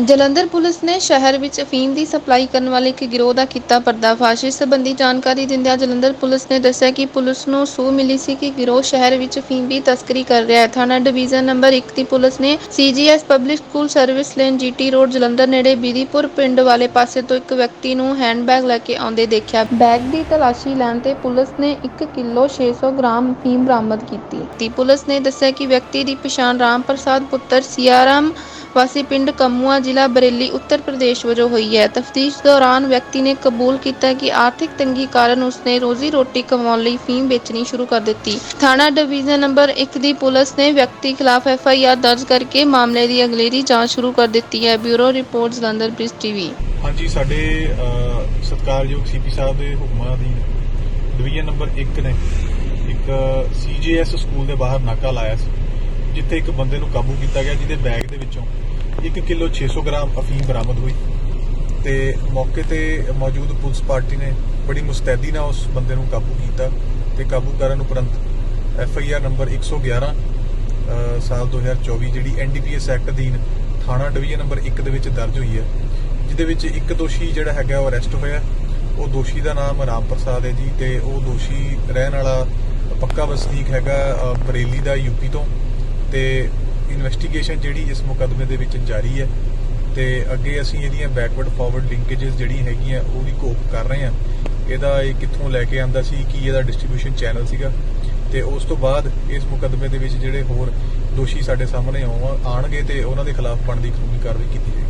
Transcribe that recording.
Jalandhar police ਨੇ ਸ਼ਹਿਰ ਵਿੱਚ ਅਫੀਮ ਦੀ ਸਪਲਾਈ ਕਰਨ ਵਾਲੇ ਇੱਕ ਗਿਰੋਹ ਦਾ ਕੀਤਾ ਪਰਦਾਫਾਸ਼। ਇਸ ਸੰਬੰਧੀ ਜਾਣਕਾਰੀ ਦਿੰਦਿਆਂ ਜਲੰਧਰ ਪੁਲਿਸ ਨੇ ਦੱਸਿਆ ਕਿ ਪੁਲਿਸ ਨੂੰ ਸੂਹ ਮਿਲੀ ਸੀ ਕਿ ਗਿਰੋਹ ਸ਼ਹਿਰ ਵਿੱਚ ਅਫੀਮ ਦੀ ਤਸਕਰੀ ਕਰ ਰਿਹਾ ਹੈ। ਥਾਣਾ ਡਿਵੀਜ਼ਨ ਨੰਬਰ 1 ਦੀ ਪੁਲਿਸ ਨੇ CGS public school service lane GT road, Jalandhar ਨੇੜੇ ਬੀਦੀਪੁਰ ਪਿੰਡ ਵਾਲੇ ਪਾਸੇ ਤੋਂ ਇੱਕ ਵਿਅਕਤੀ ਨੂੰ ਹੈਂਡਬੈਗ ਲੈ ਕੇ ਆਉਂਦੇ ਦੇਖਿਆ। ਬੈਗ ਦੀ ਤਲਾਸ਼ੀ ਲੈਣ ਤੇ ਪੁਲਿਸ ਨੇ 1 ਕਿਲੋ 600 ਗ੍ਰਾਮ ਅਫੀਮ ਬਰਾਮਦ ਕੀਤੀ। ਪੁਲਿਸ ਨੇ ਦੱਸਿਆ ਕਿ ਵਿਅਕਤੀ ਦੀ ਪਛਾਣ ਰਾਮ ਪ੍ਰਸਾਦ ਪੁੱਤਰ ਸਿਆਰਾਮ ਵਾਸੀ ਪਿੰਡ ਕਮੂਆ ਜ਼ਿਲ੍ਹਾ ਬਰੇਲੀ ਉੱਤਰ ਪ੍ਰਦੇਸ਼ ਵਜੋਂ ਹੋਈ ਹੈ। ਤਫਤੀਸ਼ ਦੌਰਾਨ ਵਿਅਕਤੀ ਨੇ ਕਬੂਲ ਕੀਤਾ ਕਿ ਆਰਥਿਕ ਤੰਗੀ ਕਾਰਨ ਉਸਨੇ ਰੋਜ਼ੀ ਰੋਟੀ ਕਮਾਉਣ ਲਈ ਫੀਮ ਵੇਚਣੀ ਸ਼ੁਰੂ ਕਰ ਦਿੱਤੀ। ਥਾਣਾ ਡਿਵੀਜ਼ਨ ਨੰਬਰ 1 ਦੀ ਪੁਲਿਸ ਨੇ ਵਿਅਕਤੀ ਖਿਲਾਫ ਐਫ ਆਈ ਆਰ ਦਰਜ ਕਰਕੇ ਮਾਮਲੇ ਦੀ ਅਗਲੇਰੀ ਜਾਂਚ ਸ਼ੁਰੂ ਕਰ ਦਿੱਤੀ ਹੈ। Bureau report Jalandhar bridge TV. ਹਾਂਜੀ ਸਾਡੇ ਅਹ, ਸੀਪੀ ਸਾਹਿਬ ਦੇ ਹੁਕਮਾਂ ਦੀ ਡਿਵੀਜ਼ਨ ਨੰਬਰ 1 ਨੇ ਇੱਕ ਸੀਜੀਐਸ ਸਕੂਲ ਦੇ ਬਾਹਰ ਨਾਕਾ ਲਾਇਆ ਸੀ। ਜਿੱਥੇ ਇੱਕ ਬੰਦੇ ਨੂੰ ਕਾਬੂ ਕੀਤਾ ਗਿਆ ਜਿਹਦੇ ਬੈਗ ਦੇ ਵਿੱਚੋਂ 1 ਕਿਲੋ 600 ਗ੍ਰਾਮ ਅਫੀਮ ਬਰਾਮਦ ਹੋਈ ਤੇ ਮੌਕੇ ਤੇ ਮੌਜੂਦ ਪੁਲਿਸ ਪਾਰਟੀ ਨੇ ਬੜੀ ਮੁਸਤੈਦੀ ਨਾਲ ਉਸ ਬੰਦੇ ਨੂੰ ਕਾਬੂ ਕੀਤਾ ਤੇ ਕਾਬੂ ਕਰਨ ਉਪਰੰਤ ਐਫ ਆਈ ਆਰ ਨੰਬਰ 111 ਅਹ, ਸਾਲ 2024 ਜਿਹੜੀ ਐਨਡੀਪੀਐਸ ਐਕਟ ਅਧੀਨ ਥਾਣਾ ਡਿਵੀਜ਼ਨ ਨੰਬਰ 1 ਦੇ ਵਿੱਚ ਦਰਜ ਹੋਈ ਹੈ ਜਿਹਦੇ ਵਿੱਚ ਇੱਕ ਦੋਸ਼ੀ ਜਿਹੜਾ ਹੈਗਾ ਉਹ ਅਰੈਸਟ ਹੋਇਆ। ਉਹ ਦੋਸ਼ੀ ਦਾ ਨਾਮ ਰਾਮ ਪ੍ਰਸਾਦ ਹੈ ਜੀ ਤੇ ਉਹ ਦੋਸ਼ੀ ਰਹਿਣ ਵਾਲਾ ਪੱਕਾ ਵਸਨੀਕ ਹੈਗਾ ਬਰੇਲੀ ਦਾ ਯੂਪੀ ਤੋਂ। ਤੇ ਇਨਵੈਸਟੀਗੇਸ਼ਨ ਜਿਹੜੀ ਇਸ ਮੁਕੱਦਮੇ ਦੇ ਵਿੱਚ ਜਾਰੀ ਹੈ ਤੇ ਅੱਗੇ ਅਸੀਂ ਇਹਦੀਆਂ ਬੈਕਵਰਡ ਫਾਰਵਰਡ ਲਿੰਕੇजेस ਜਿਹੜੀਆਂ ਹੈਗੀਆਂ, ਉਹ ਵੀ ਕੋਪ ਕਰ ਰਹੇ ਹਾਂ। ਇਹਦਾ ਇਹ ਕਿੱਥੋਂ ਲੈ ਕੇ ਆਂਦਾ ਸੀ, ਕੀ ਇਹਦਾ ਡਿਸਟ੍ਰੀਬਿਊਸ਼ਨ ਚੈਨਲ ਸੀਗਾ? ਤੇ ਉਸ ਤੋਂ ਬਾਅਦ ਇਸ ਮੁਕੱਦਮੇ ਦੇ ਵਿੱਚ ਜਿਹੜੇ ਹੋਰ ਦੋਸ਼ੀ ਸਾਡੇ ਸਾਹਮਣੇ ਆਉਣ- ਆਉਣਗੇ ਤੇ ਉਹਨਾਂ ਦੇ ਖਿਲਾਫ ਬਣਦੀ ਕਾਨੂੰਨੀ ਕਾਰਵਾਈ ਕੀਤੀ ਜਾਏਗੀ।